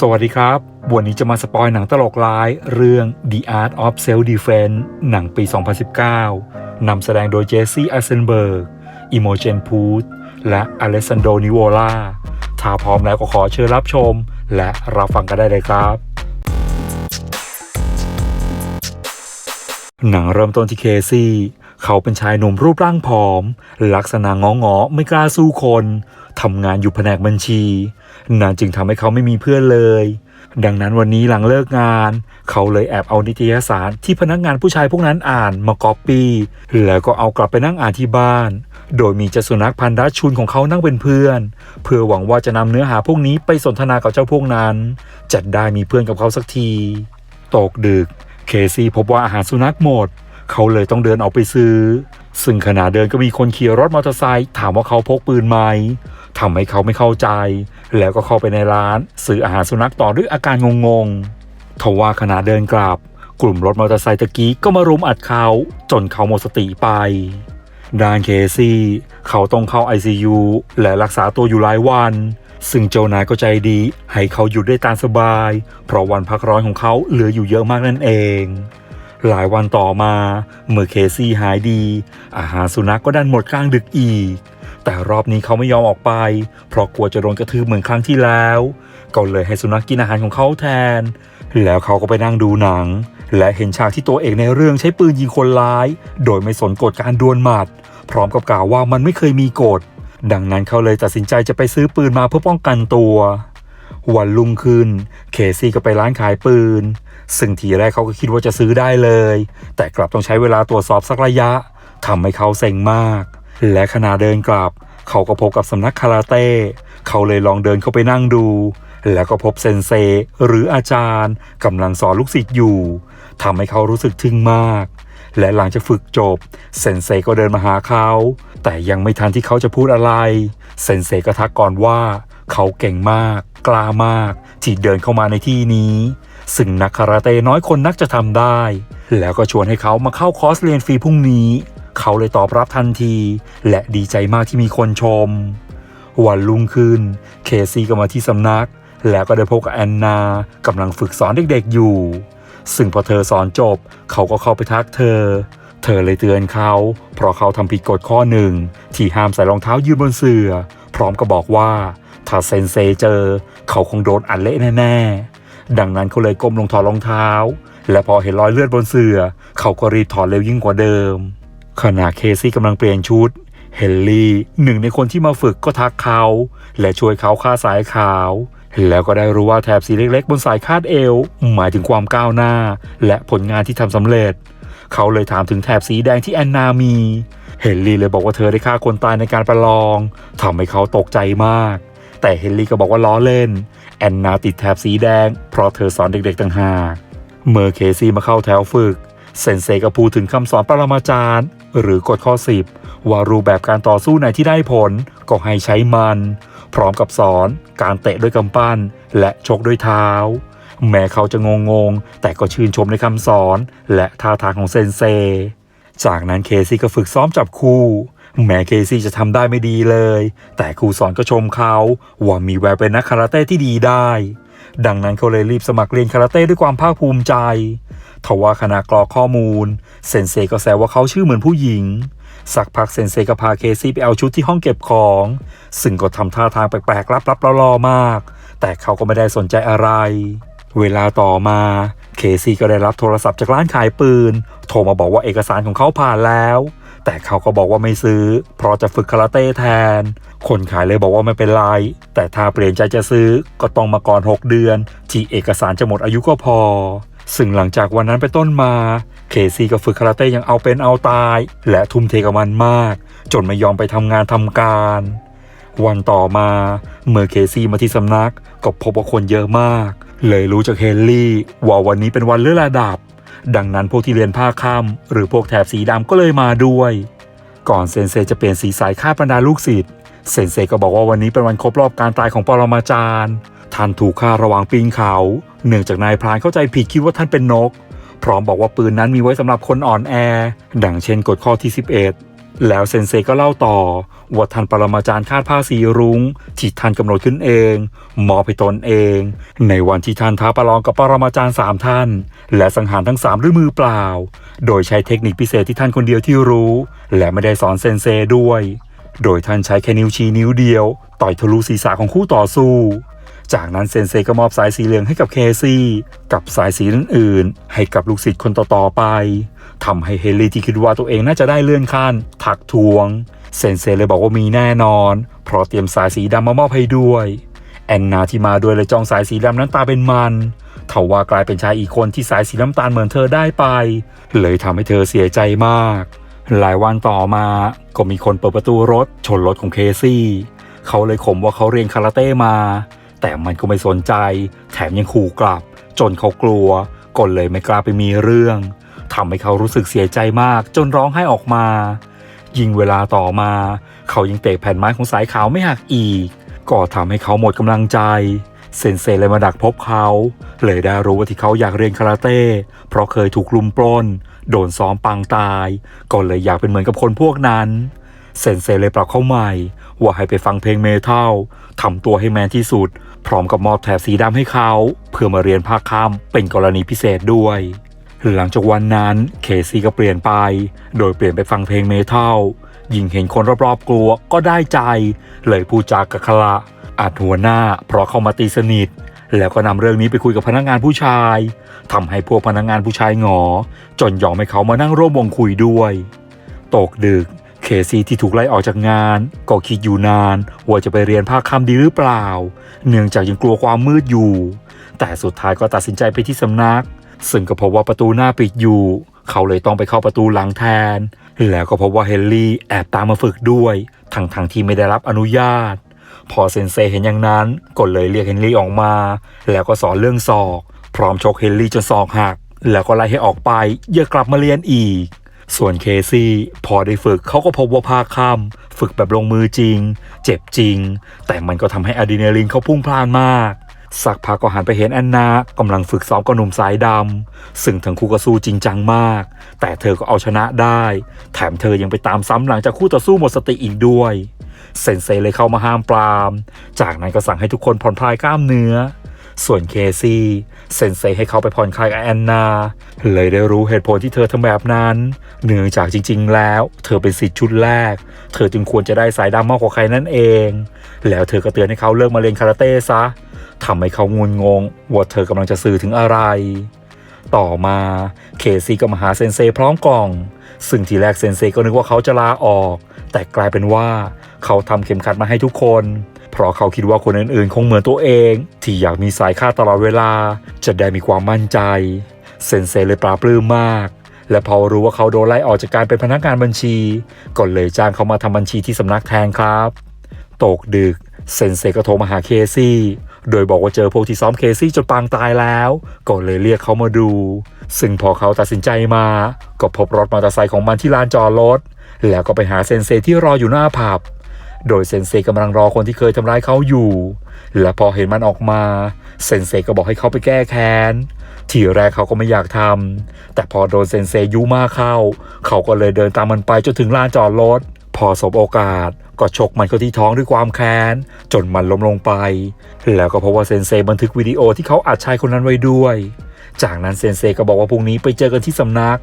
สวัสดีครับ วันนี้จะมาสปอยหนังตลกร้าย เรื่อง The Art of Self Defense หนังปี 2019 นำแสดงโดยเจสซี่อัสเซนเบิร์กอิโมเจนพูธและอเลสซานโดนิโวลาถ้าพร้อมแล้วก็ขอเชิญรับชม และรับฟังกันได้เลยครับ หนังเริ่มต้นที่เคซี่เขาเป็นชายหนุ่มรูปร่างผอม ลักษณะงองอๆไม่กล้าสู้คนทำงานอยู่แผนกบัญชี นั่นจึงทำให้เขาไม่มีเพื่อนเลย ดังนั้นวันนี้หลังเลิกงาน เขาเลยแอบเอานิตยสารที่พนักงานผู้ชายพวกนั้นอ่านมาก๊อปปี้แล้วก็เอากลับไปนั่งอ่านที่บ้าน โดยมีเจ้าสุนัขพันธุ์ดัชชุนของเขานั่งเป็นเพื่อน เพื่อหวังว่าจะนำเนื้อหาพวกนี้ไปสนทนากับเจ้าพวกนั้น จะได้มีเพื่อนกับเขาสักที ตกดึก เคซี่พบว่าอาหารสุนัขหมด เขาเลยต้องเดินออกไปซื้อ ซึ่งขณะเดินก็มีคนขี่รถมอเตอร์ไซค์ถามว่าเขาพกปืนไหม ทำให้เขาไม่เข้าใจ แล้วก็เข้าไปในร้าน ซื้ออาหารสุนัขต่อด้วยอาการงงๆทว่าขณะเดินกลับ กลุ่มรถมอเตอร์ไซค์ตะกี้ก็มารุมอัดเขาจนเขาหมดสติไปด้านเคซี่เขาต้องเข้า ICU และรักษาตัวอยู่หลายวัน ซึ่งเจ้านายก็ใจดี ให้เขาหยุดได้ตามสบาย เพราะวันพักร้อนของเขาเหลืออยู่เยอะมากนั่นเอง หลายวันต่อมา เมื่อเคซี่หายดี อาหารสุนัขกก็ดันหมดกลางดึกอีก แต่รอบนี้เขาไม่ยอมออกไป เพราะกลัวจะโดนกระทืบเหมือนครั้งที่แล้ว ก็เลยให้สุนัขกกินอาหารของเขาแทน แล้วเขาก็ไปนั่งดูหนัง และเห็นฉากที่ตัวเอกในเรื่องใช้ปืนยิงคนร้าย โดยไม่สนกฎการดวลหมัด พร้อมกับกล่าวว่ามันไม่เคยมีกฎ ดังนั้นเขาเลยตัดสินใจจะไปซื้อปืนมาเพื่อป้องกันตัววันรุ่งขึ้น เคซี่ก็ไปร้านขายปืน ซึ่งทีแรกเขาก็คิดว่าจะซื้อได้เลย แต่กลับต้องใช้เวลาตรวจสอบสักระยะทำให้เขาเซ็งมาก และขณะเดินกลับ เขาก็พบกับสำนักคาราเต้ เขาเลยลองเดินเข้าไปนั่งดู แล้วก็พบเซนเซหรืออาจารย์กำลังสอนลูกศิษย์อยู่ทำให้เขารู้สึกทึ่งมาก และหลังจากฝึกจบ เซนเซก็เดินมาหาเขา แต่ยังไม่ทันที่เขาจะพูดอะไร เซนเซก็ทักก่อนว่า เขาเก่งมาก กล้ามากที่เดินเข้ามาในที่นี้ ซึ่งนักคาราเต้น้อยคนนักจะทำได้ แล้วก็ชวนให้เขามาเข้าคอร์สเรียนฟรีพรุ่งนี้ เขาเลยตอบรับทันที และดีใจมากที่มีคนชม วันรุ่งขึ้น เคซี่ก็มาที่สำนัก แล้วก็ได้พบกับแอนนากำลังฝึกสอนเด็กๆอยู่ ซึ่งพอเธอสอนจบ เขาก็เข้าไปทักเธอ เธอเลยเตือนเขา เพราะเขาทำผิดกฎข้อหนึ่ง ที่ห้ามใส่รองเท้ายืนบนเสื่อ พร้อมกับบอกว่า ถ้าเซนเซเจอ เขาคงโดนอัดเละแน่ๆ ดังนั้นเขาเลยก้มลงถอดรองเท้าและพอเห็นรอยเลือดบนเสื่อ เขาก็รีบถอดเร็วยิ่งกว่าเดิม ขณะเคซี่กำลังเปลี่ยนชุด เฮนรี่หนึ่งในคนที่มาฝึกก็ทักเขา และช่วยเขาค่าดสายขาว แล้วก็ได้รู้ว่าแถบสีเล็กๆ บนสายคาดเอว หมายถึงความก้าวหน้า และผลงานที่ทำสำเร็จ เขาเลยถามถึงแถบสีแดงที่แอนนามี เฮนรี่เลยบอกว่าเธอได้ฆ่าคนตายในการประลองทำให้เขาตกใจมาก แต่เฮนรี่ก็บอกว่าล้อเล่น แอนนาติดแถบสีแดง เพราะเธอสอนเด็กๆต่างหากเมื่อเคซี่มาเข้าแถวฝึก เซนเซก็พูดถึงคำสอนปรมาจารย์ หรือกฎข้อ 10 ว่ารูปแบบการต่อสู้ไหนที่ได้ผลก็ให้ใช้มัน พร้อมกับสอนการเตะด้วยกำปั้น และชกด้วยเท้า แม้เขาจะงงงๆแต่ก็ชื่นชมในคำสอน และท่าทางของเซนเซ จากนั้นเคซี่ก็ฝึกซ้อมจับคู่แม้เคซี่จะทำได้ไม่ดีเลย แต่ครูสอนก็ชมเขาว่ามีแววเป็นนักคาราเต้ที่ดีได้ ดังนั้นเขาเลยรีบสมัครเรียนคาราเต้ด้วยความภาคภูมิใจทว่าขณะกรอกข้อมูล เซนเซก็แซวว่าเขาชื่อเหมือนผู้หญิง สักพักเซนเซก็พาเคซี่ไปเอาชุดที่ห้องเก็บของ ซึ่งก็ทำท่าทางแปลกๆลับๆล่อๆมาก แต่เขาก็ไม่ได้สนใจอะไร เวลาต่อมาเคซี่ก็ได้รับโทรศัพท์จากร้านขายปืน โทรมาบอกว่าเอกสารของเขาผ่านแล้ว แต่เขาก็บอกว่าไม่ซื้อ เพราะจะฝึกคาราเต้แทน คนขายเลยบอกว่าไม่เป็นไร แต่ถ้าเปลี่ยนใจจะซื้อก็ต้องมาก่อน 6 เดือน ที่เอกสารจะหมดอายุก็พอ ซึ่งหลังจากวันนั้นไปต้นมา เคซี่ก็ฝึกคาราเต้อย่างเอาเป็นเอาตาย และทุ่มเทกับมันมาก จนไม่ยอมไปทำงานทำการวันต่อมาเมื่อเคซี่มาที่สำนักก็พบว่าคนเยอะมาก เลยรู้จากเฮนรี่ว่าวันนี้เป็นวันเลื่อนระดับ ดังนั้นพวกที่เรียนผ้าค้ำหรือพวกแถบสีดำก็เลยมาด้วย ก่อนเซนเซจะเปลี่ยนสีสายค่าดบรรดาลูกศิษย์เซนเซก็บอกว่าวันนี้เป็นวันครบรอบการตายของปรมาจารย์ท่านถูกฆ่าระหว่างปีนเขา เนื่องจากนายพรานเข้าใจผิดคิดว่าท่านเป็นนก พร้อมบอกว่าปืนนั้นมีไว้สำหรับคนอ่อนแอ ดังเช่นกฎข้อที่ 11 แล้วเซนเซก็เล่าต่อว่าท่านปรมาจารย์คาดผ้าสีรุง้งที่ท่านกำหนดขึ้นเองมอบให้ตนเอง ในวันที่ท่านท้าประลองกับปรมาจารย์สามท่าน และสังหารทั้งสามด้วยมือเปล่า โดยใช้เทคนิคพิเศษที่ท่านคนเดียวที่รู้ และไม่ได้สอนเซนเซด้วย โดยท่านใช้แค่นิ้วชี้นิ้วเดียว ต่อยทะลุศีรษะของคู่ต่อสู้ จากนั้นเซนเซก็มอบสายสีเหลืองให้กับเคซี่กับสายสีอื่นๆ ให้กับลูกศิษย์คนต่อๆไปทำให้เฮนรี่ที่คิดว่าตัวเองน่าจะได้เลื่อนขั้นถักทวง เซนเซเลยบอกว่ามีแน่นอน เพราะเตรียมสายสีดำมามอบให้ด้วย แอนนาที่มาด้วยเลยจองสายสีดำนั้นตาเป็นมันทว่ากลายเป็นชายอีกคนที่สายสีน้ำตาลเหมือนเธอได้ไป เลยทำให้เธอเสียใจมาก หลายวันต่อมาก็มีคนเปิดประตูรถ ชนรถของเคซี่ เขาเลยข่มว่าเขาเรียนคาราเต้มา แต่มันก็ไม่สนใจ แถมยังขู่กลับ จนเขากลัวก็เลยไม่กล้าไปมีเรื่องทำให้เขารู้สึกเสียใจมาก จนร้องไห้ออกมา ยิ่งเวลาต่อมา เขายังเตะแผ่นไม้ของสายขาวไม่หักอีก ก็ทำให้เขาหมดกำลังใจ เซนเซเลยมาดักพบเขา เลยได้รู้ว่าที่เขาอยากเรียนคาราเต้ เพราะเคยถูกลุมปล้น โดนซ้อมปังตาย ก็เลยอยากเป็นเหมือนกับคนพวกนั้น เซนเซเลยปรับเขาใหม่ ว่าให้ไปฟังเพลงเมทัลทำตัวให้แมนที่สุด พร้อมกับมอบแถบสีดำให้เขา เพื่อมาเรียนภาคค่ำเป็นกรณีพิเศษด้วย หลังจากวันนั้นเคซี่ก็เปลี่ยนไป โดยเปลี่ยนไปฟังเพลงเมทัลยิ่งเห็นคนรอบๆกลัวก็ได้ใจ เลยพูดจากกะคละอาจหัวหน้าเพราะเข้ามาตีสนิท แล้วก็นำเรื่องนี้ไปคุยกับพนักงานผู้ชายทำให้พวกพนักงานผู้ชายหงอ จนยอมให้เขามานั่งร่วมวงคุยด้วย ตกดึก ซีที่ถูกไล่ออกจากงาน ก็คิดอยู่นาน ว่าจะไปเรียนภาคคำดีหรือเปล่า เนื่องจากยังกลัวความมืดอยู่ แต่สุดท้ายก็ตัดสินใจไปที่สำนัก ซึ่งก็พบว่าประตูหน้าปิดอยู่ เขาเลยต้องไปเข้าประตูหลังแทน แล้วก็พบว่าเฮนรี่แอบตามมาฝึกด้วย ทั้งๆทที่ไม่ได้รับอนุญาต พอเซนเซเห็นอย่างนั้นก็เลยเรียกเฮนรี่ออกมา แล้วก็สอนเรื่องศอก พร้อมชกเฮนรี่จนศอกหัก แล้วก็ไล่ให้ออกไปอย่ากลับมาเรียนอีก ส่วนเคซี่ พอได้ฝึกเขาก็พบว่าภาคค่ำฝึกแบบลงมือจริง เจ็บจริง แต่มันก็ทำให้อะดรีนาลินเขาพุ่งพล่านมาก สักพักก็หันไปเห็นแอนนากำลังฝึกซ้อมกับหนุ่มสายดำซึ่งทั้งคู่ก็สู้จริงจังมาก แต่เธอก็เอาชนะได้ แถมเธอยังไปตามซ้ำหลังจากคู่ต่อสู้หมดสติอีกด้วย เซนเซเลยเข้ามาห้ามปราม จากนั้นก็สั่งให้ทุกคนผ่อนคลายกล้ามเนื้อ ส่วนเคซี่เซนเซให้เขาไปผ่อนคลายกับแอนนา เลยได้รู้เหตุผลที่เธอทำแบบนั้น เนื่องจากจริง ๆ แล้ว เธอเป็นสิทธิ์ชุดแรก เธอจึงควรจะได้สายดำมากกว่าใครนั่นเอง แล้วเธอก็เตือนให้เขาเลิกมาเรียนคาราเต้ซะทำให้เขางุนงงว่าเธอกำลังจะสื่อถึงอะไร ต่อมาเคซี่ก็มาหาเซนเซพร้อมกล่อง ซึ่งทีแรกเซนเซก็นึกว่าเขาจะลาออก แต่กลายเป็นว่าเขาทำเข็มขัดมาให้ทุกคน เพราะเขาคิดว่าคนอื่นๆ คงเหมือนตัวเอง ที่อยากมีสายค่าตลอดเวลา จะได้มีความมั่นใจ เซนเซเลยปลาปลื้มมาก และพอรู้ว่าเขาโดนไล่ออกจากการเป็นพนักงานบัญชี ก็เลยจ้างเขามาทำบัญชีที่สำนักแทนครับ ตกดึกเซนเซก็โทรมาหาเคซี่ โดยบอกว่าเจอพวกที่ซ้อมเคซี่จนปางตายแล้ว ก็เลยเรียกเขามาดู ซึ่งพอเขาตัดสินใจมา ก็พบรถมอเตอร์ไซค์ของมันที่ลานจอดรถ แล้วก็ไปหาเซนเซที่รออยู่หน้าผับ โดยเซนเซกำลังรอคนที่เคยทำร้ายเขาอยู่ และพอเห็นมันออกมา เซนเซก็บอกให้เขาไปแก้แค้น ทีแรกเขาก็ไม่อยากทำ แต่พอโดนเซนเซยุมากเข้า เขาก็เลยเดินตามมันไปจนถึงลานจอดรถ พอสบโอกาสก็ชกมันเข้าที่ท้องด้วยความแค้น จนมันล้มลงไป แล้วก็พบว่าเซนเซบันทึกวิดีโอที่เขาอัดชายคนนั้นไว้ด้วย จากนั้นเซนเซก็บอกว่าพรุ่งนี้ไปเจอกันที่สำนัก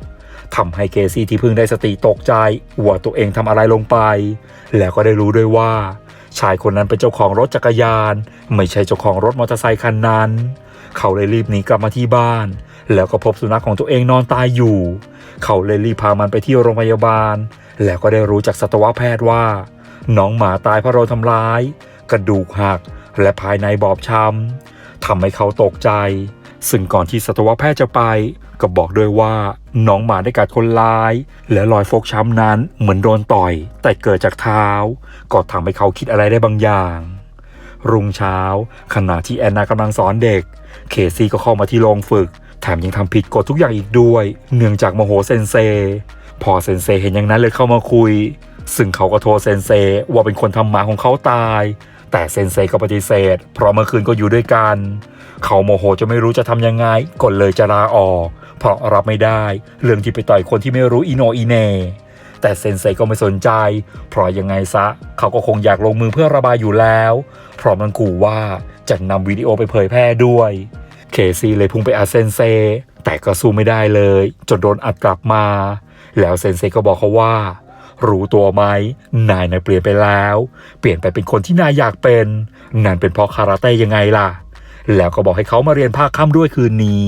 ทำให้เกซี่ที่เพิ่งได้สติตกใจว่าตัวเองทำอะไรลงไป แล้วก็ได้รู้ด้วยว่า ชายคนนั้นเป็นเจ้าของรถจักรยาน ไม่ใช่เจ้าของรถมอเตอร์ไซคันนั้น เขาเลยรีบหนีกลับมาที่บ้าน แล้วก็พบสุนัขของตัวเองนอนตายอยู่ เขาเลยรีบพามันไปที่โรงพยาบาล แล้วก็ได้รู้จากสัตวแพทย์ว่า น้องหมาตายเพราะเราทำร้าย กระดูกหัก และภายในบอบช้ำทำให้เขาตกใจ ซึ่งก่อนที่สัตวแพทย์จะไป ก็บอกด้วยว่าน้องหมาได้กัดคนร้าย และรอยฟกช้ำนั้นเหมือนโดนต่อย แต่เกิดจากเท้า ก็ทำให้เขาคิดอะไรได้บางอย่าง รุ่งเช้า ขณะที่แอนนากำลังสอนเด็ก เคซี่ก็เข้ามาที่โรงฝึก แถมยังทำผิดกฎทุกอย่างอีกด้วย เนื่องจากโมโหเซนเซ พอเซนเซเห็นอย่างนั้นเลยเข้ามาคุย ซึ่งเขาก็โทษเซนเซว่าเป็นคนทำหมาของเขาตาย แต่เซนเซก็ปฏิเสธ เพราะเมื่อคืนก็อยู่ด้วยกันเขาโมโหจะไม่รู้จะทำยังไงก็เลยจะลาออก เพราะรับไม่ได้ เรื่องที่ไปต่อยคนที่ไม่รู้อีโนอีเน แต่เซนเซก็ไม่สนใจ เพราะยังไงซะ เขาก็คงอยากลงมือเพื่อระบายอยู่แล้วพราะมันขู่ว่าจะนำวิดีโอไปเผยแพร่ด้วย เคซี่เลยพุ่งไปอัดเซนเซ แต่ก็สู้ไม่ได้เลย จนโดนอัดกลับมา แล้วเซนเซก็บอกเขาว่า รู้ตัวไหมนายน่ะเปลี่ยนไปแล้ว เปลี่ยนไปเป็นคนที่นายอยากเป็น นั่นเป็นเพราะคาราเต้ยังไงล่ะ แล้วก็บอกให้เขามาเรียนภาคค่ำด้วยคืนนี้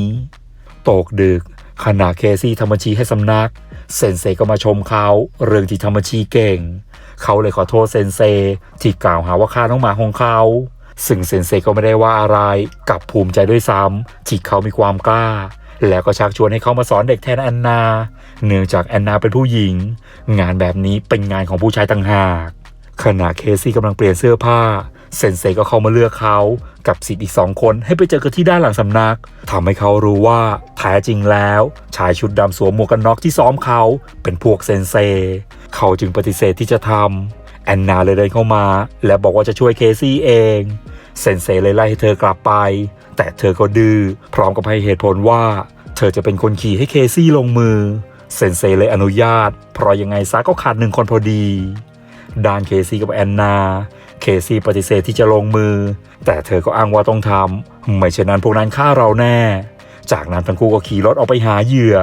ตกดึก ขณะเคซี่ทำบัญชีให้สำนัก เซนเซก็มาชมเขาเรื่องที่ทำบัญชีเก่ง เขาเลยขอโทษเซนเซที่กล่าวหาว่าฆ่าน้องหมาของเขา ซึ่งเซนเซก็ไม่ได้ว่าอะไรกลับภูมิใจด้วยซ้ำที่เขามีความกล้า แล้วก็ชักชวนให้เขามาสอนเด็กแทนแอนนา เนื่องจากแอนนาเป็นผู้หญิง งานแบบนี้เป็นงานของผู้ชายต่างหากขณะเคซี่กำลังเปลี่ยนเสื้อผ้า เซนเซก็เข้ามาเลือกเขากับสิทธิ์อีกสองคนให้ไปเจอกันที่ด้านหลังสำนักทำให้เขารู้ว่าแท้จริงแล้ว ชายชุดดำสวมหมวกกันน็อกที่ซ้อมเขาเป็นพวกเซนเซ เขาจึงปฏิเสธที่จะทำแอนนาเลยเดินเข้ามา และบอกว่าจะช่วยเคซี่เองเซนเซเลยไล่ให้เธอกลับไป แต่เธอก็ดื้อพร้อมกับให้เหตุผลว่า เธอจะเป็นคนขี่ให้เคซี่ลงมือเซนเซเลยอนุญาต เพราะยังไงซะก็ขาดหนึ่งคนพอดีด้านเคซี่กับแอนนา เคซี่ปฏิเสธที่จะลงมือ แต่เธอก็อ้างว่าต้องทำไม่เช่นนั้นพวกนั้นฆ่าเราแน่ จากนั้นทั้งคู่ก็ขี่รถออกไปหาเหยื่อ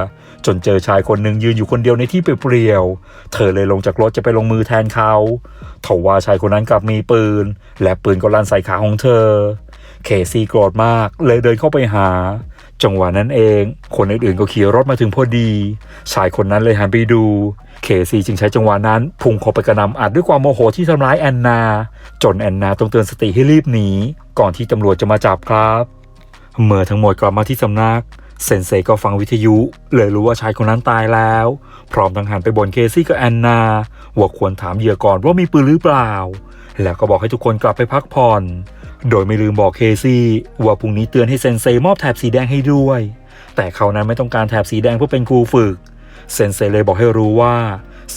จนเจอชายคนหนึ่งยืนอยู่คนเดียวในที่เปลี่ยวๆเธอเลยลงจากรถจะไปลงมือแทนเขาทว่าชายคนนั้นกลับมีปืน และปืนก็ลั่นใส่ขาของเธอ เคซี่โกรธมากเลยเดินเข้าไปหา จังหวะนั้นเอง คนอื่นๆก็ขี่รถมาถึงพอดี ชายคนนั้นเลยหันไปดู เคซี่จึงใช้จังหวะนั้น พุ่งเข้าไปกระนำอัดด้วยความโมโหที่ทำร้ายแอนนา จนแอนนาต้องเตือนสติให้รีบหนี ก่อนที่ตำรวจจะมาจับครับ เมื่อทั้งหมดกลับมาที่สำนักเซนเซก็ฟังวิทยุ เลยรู้ว่าชายคนนั้นตายแล้ว พร้อมทั้งหันไปบนเคซี่กับแอนนาว่าควรถามเหยื่อก่อนว่ามีปืนหรือเปล่า แล้วก็บอกให้ทุกคนกลับไปพักผ่อน โดยไม่ลืมบอกเคซี่ว่าพรุ่งนี้เตือนให้เซนเซมอบแถบสีแดงให้ด้วย แต่เขานั้นไม่ต้องการแถบสีแดงเพื่อเป็นครูฝึก เซนเซเลยบอกให้รู้ว่า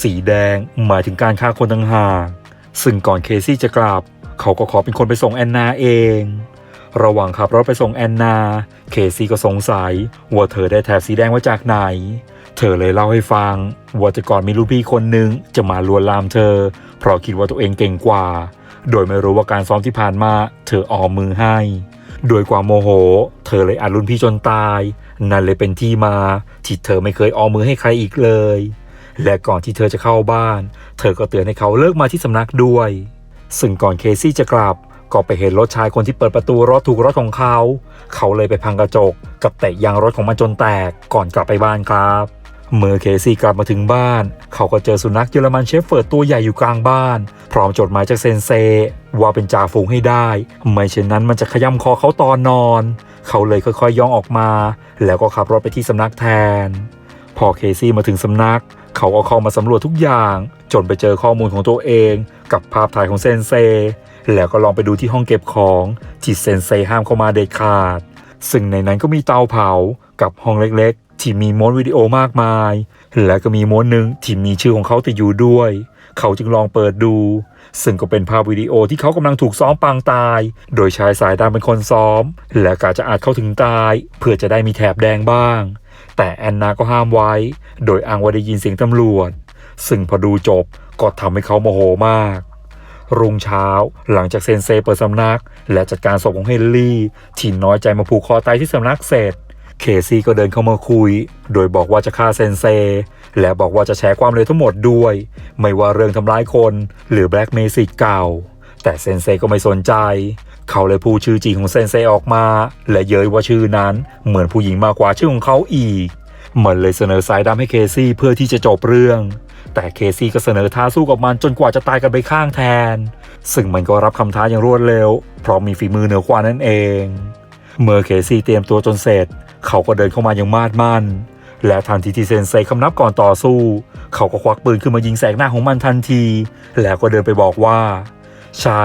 สีแดงหมายถึงการฆ่าคนต่างหากซึ่งก่อนเคซี่จะกลับ เขาก็ขอเป็นคนไปส่งแอนนาเอง ระหว่างขับรถไปส่งแอนนา เคซี่ก็สงสัยว่าเธอได้แถบสีแดงมาจากไหน เธอเลยเล่าให้ฟังว่าแต่ก่อนมีลูกพี่คนหนึ่งจะมาลวนลามเธอ เพราะคิดว่าตัวเองเก่งกว่า โดยไม่รู้ว่าการซ้อมที่ผ่านมา เธอออมมือให้ โดยความโมโห เธอเลยอัดรุ่นพี่จนตาย นั่นเลยเป็นที่มาที่เธอไม่เคยออมมือให้ใครอีกเลย และก่อนที่เธอจะเข้าบ้าน เธอก็เตือนให้เขาเลิกมาที่สำนักด้วย ซึ่งก่อนเคซี่จะกลับก็ไปเห็นรถชายคนที่เปิดประตูรถถูกรถของเขา เขาเลยไปพังกระจกกับเตะยางรถของมันจนแตกก่อนกลับไปบ้านครับ เมื่อเคซี่กลับมาถึงบ้าน เขาก็เจอสุนัขเยอรมันเชฟเฟิร์ดตัวใหญ่อยู่กลางบ้าน พร้อมจดหมายจากเซนเซ ว่าเป็นจ่าฝูงให้ได้ ไม่เช่นนั้นมันจะขย้ำคอเขาตอนนอน เขาเลยค่อยๆย่องออกมา แล้วก็ขับรถไปที่สำนักแทน พอเคซี่มาถึงสำนัก เขาก็เข้ามาสำรวจทุกอย่าง จนไปเจอข้อมูลของตัวเอง กับภาพถ่ายของเซนเซ แล้วก็ลองไปดูที่ห้องเก็บของที่เซนเซห้ามเข้ามาเด็ดขาด ซึ่งในนั้นก็มีเตาเผากับห้องเล็กๆ ที่มีม้วนวิดีโอมากมาย และก็มีม้วนหนึ่งที่มีชื่อของเขาติดอยู่ด้วย เขาจึงลองเปิดดู ซึ่งก็เป็นภาพวิดีโอที่เขากำลังถูกซ้อมปางตาย โดยชายสายดำเป็นคนซ้อม และกาจะอาจเข้าถึงตาย เพื่อจะได้มีแถบแดงบ้าง แต่แอนนาก็ห้ามไว้ โดยอ้างว่าได้ยินเสียงตำรวจ ซึ่งพอดูจบก็ทำให้เขาโมโหมากรุ่งเช้าหลังจากเซนเซเปิดสำนัก และจัดการศพของเฮนรี่ที่น้อยใจมาผูกคอตายที่สำนักเสร็จ เคซี่ก็เดินเข้ามาคุย โดยบอกว่าจะฆ่าเซนเซ และบอกว่าจะแชร์ความเลยทั้งหมดด้วย ไม่ว่าเรื่องทำร้ายคน หรือแบล็กเมสิกเก่า แต่เซนเซก็ไม่สนใจ เขาเลยพูดชื่อจริงของเซนเซออกมา และเย้ยว่าชื่อนั้นเหมือนผู้หญิงมากกว่าชื่อของเขาอีกมันเลยเสนอสายดำให้เคซี่เพื่อที่จะจบเรื่อง แต่เคซี่ก็เสนอท้าสู้กับมันจนกว่าจะตายกันไปข้างแทน ซึ่งมันก็รับคำท้าอย่างรวดเร็ว เพราะมีฝีมือเหนือกว่านั่นเอง เมื่อเคซี่เตรียมตัวจนเสร็จ เขาก็เดินเข้ามาอย่างมาดมั่น และทันทีที่เซนเซคำนับก่อนต่อสู้ เขาก็ควักปืนขึ้นมายิงแสกหน้าของมันทันที แล้วก็เดินไปบอกว่า ใช่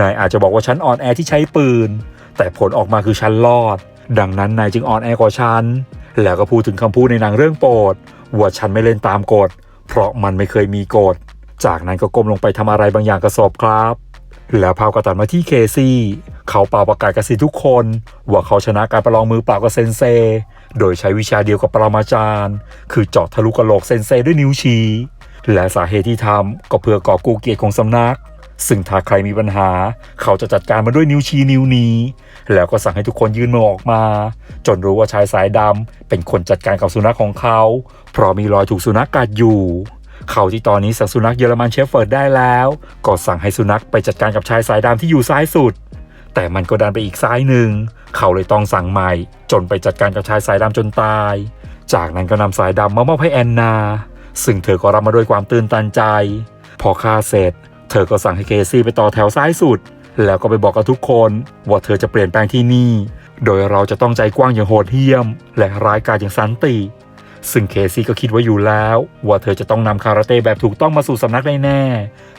นายอาจจะบอกว่าฉันอ่อนแอที่ใช้ปืน แต่ผลออกมาคือฉันรอด ดังนั้นนายจึงอ่อนแอกว่าฉัน แล้วก็พูดถึงคำพูดในหนังเรื่องโปรดว่าฉันไม่เล่นตามกฎ เพราะมันไม่เคยมีกฎ จากนั้นก็ก้มลงไปทำอะไรบางอย่างกับศพครับ แล้วพาวก็ตัดมาที่เคซี่ เขาเป่าประกาศกับสิทุกคน ว่าเขาชนะการประลองมือเปล่ากับเซนเซ โดยใช้วิชาเดียวกับปรมาจารย์ คือเจาะทะลุกระโหลกเซนเซด้วยนิ้วชี้ และสาเหตุที่ทำก็เพื่อก่อกูเกียรติของสำนัก ซึ่งถ้าใครมีปัญหา เขาจะจัดการมาด้วยนิ้วชี้นิ้วนี้ แล้วก็สั่งให้ทุกคนยื่นมือออกมา จนรู้ว่าชายสายดำเป็นคนจัดการกับสุนัขของเขา เพราะมีรอยถูกสุนัขกัดอยู่เขาที่ตอนนี้สั่งสุนัขเยอรมันเชฟเฟิร์ดได้แล้ว ก็สั่งให้สุนัขไปจัดการกับชายสายดำที่อยู่ซ้ายสุด แต่มันก็ดันไปอีกซ้ายหนึ่ง เขาเลยต้องสั่งใหม่ จนไปจัดการกับชายสายดำจนตาย จากนั้นก็นำสายดำมามอบให้แอนนา ซึ่งเธอก็รับมาด้วยความตื่นตันใจ พอฆ่าเสร็จ เธอก็สั่งให้เคซี่ไปต่อแถวซ้ายสุด แล้วก็ไปบอกกับทุกคนว่าเธอจะเปลี่ยนแปลงที่นี่ โดยเราจะต้องใจกว้างอย่างโหดเหี้ยม และร้ายกาจอย่างสันติ ซึ่งเคซี่ก็คิดไว้อยู่แล้ว ว่าเธอจะต้องนำคาราเต้แบบถูกต้องมาสู่สำนักได้แน่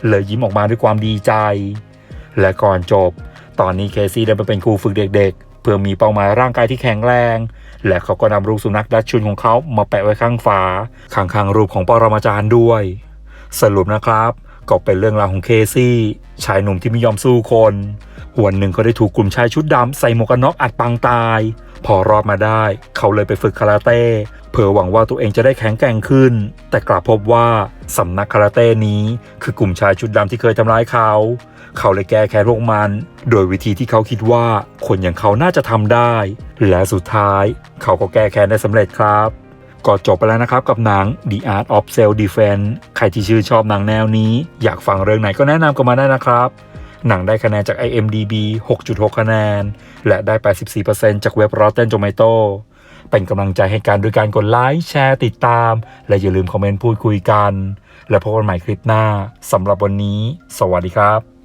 เลยยิ้มออกมาด้วยความดีใจ และก่อนจบ ตอนนี้เคซี่ได้ไปเป็นครูฝึกเด็กๆ เพื่อมีเป้าหมายร่างกายที่แข็งแรง และเขาก็นำรูปสุนัขดัชชุนของเขามาแปะไว้ข้างฝาข้างๆรูปของปรมาจารย์ด้วย สรุปนะครับก็เป็นเรื่องราวของเคซี่ ชายหนุ่มที่ไม่ยอมสู้คนวันหนึ่งเขาได้ถูกกลุ่มชายชุดดำใส่หมวกกันน็อกอัดปังตาย พอรอดมาได้ เขาเลยไปฝึกคาราเต้เพื่อหวังว่าตัวเองจะได้แข็งแกร่งขึ้น แต่กลับพบว่าสำนักคาราเต้นี้คือกลุ่มชายชุดดำที่เคยทำร้ายเขา เขาเลยแก้แค้นพวกมัน โดยวิธีที่เขาคิดว่าคนอย่างเขาน่าจะทำได้ และสุดท้ายเขาก็แก้แค้นได้สำเร็จครับก็จบไปแล้วนะครับกับหนัง The Art of Self Defense ใครที่ชื่นชอบหนังแนวนี้ อยากฟังเรื่องไหนก็แนะนำกันมาได้นะครับ หนังได้คะแนนจาก IMDb 6.6 คะแนน และได้84%จากเว็บ Rotten Tomato เป็นกำลังใจให้กันด้วยการกดไลค์แชร์ติดตาม และอย่าลืมคอมเมนต์พูดคุยกัน และพบกันใหม่คลิปหน้าสำหรับวันนี้ สวัสดีครับ